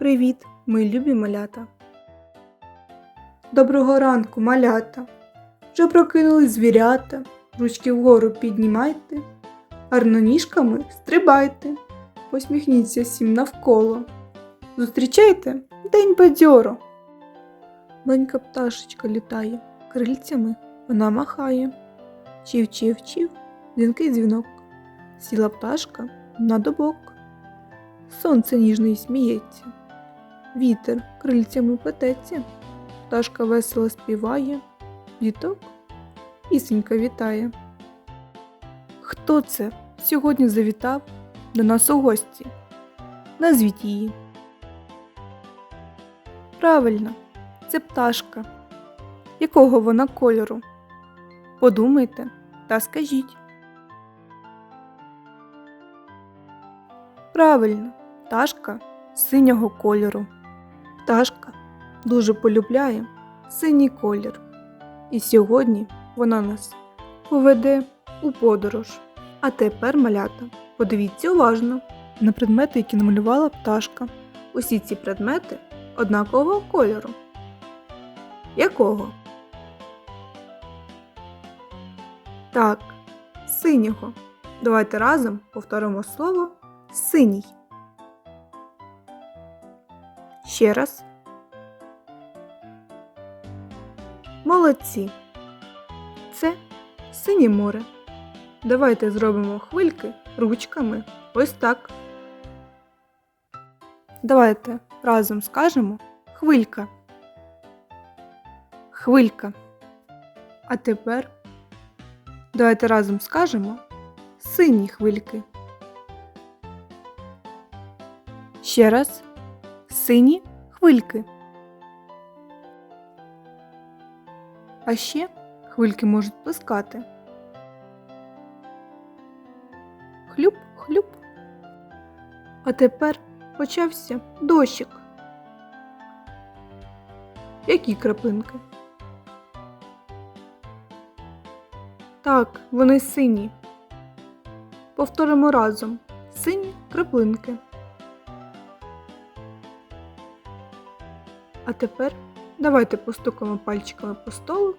Привіт, мої любі малята. Доброго ранку, малята. Вже прокинулись звірята, ручки вгору піднімайте, гарно ніжками стрибайте, посміхніться всім навколо. Зустрічайте день бадьоро. Маленька пташечка літає, крильцями вона махає. Чів, чів, чів, дзвінкий дзвінок. Сіла пташка на добок. Сонце ніжно й сміється. Вітер крильцями плететься, пташка весело співає, діток пісенька вітає. Хто це сьогодні завітав до нас у гості? Назвіть її. Правильно, це пташка. Якого вона кольору? Подумайте та скажіть. Правильно, пташка синього кольору. Пташка дуже полюбляє синій колір. І сьогодні вона нас поведе у подорож. А тепер, малята, подивіться уважно на предмети, які намалювала пташка. Усі ці предмети однакового кольору. Якого? Так, синього. Давайте разом повторимо слово синій. Ще раз. Молодці. Це синє море. Давайте зробимо хвильки ручками. Ось так. Давайте разом скажемо хвилька. Хвилька. А тепер давайте разом скажемо сині хвильки. Ще раз сині хвильки. А ще хвильки можуть плескати. Хлюп-хлюп. А тепер почався дощик. Які краплинки? Так, вони сині. Повторимо разом сині краплинки. А тепер давайте постукаємо пальчиками по столу.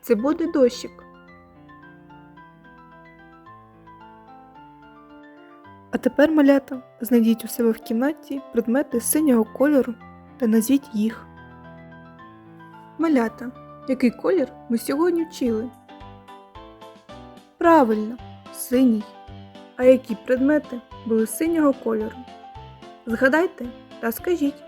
Це буде дощик. А тепер, малята, знайдіть у себе в кімнаті предмети синього кольору та назвіть їх. Малята, який колір ми сьогодні вчили? Правильно, синій. А які предмети були синього кольору? Згадайте та скажіть.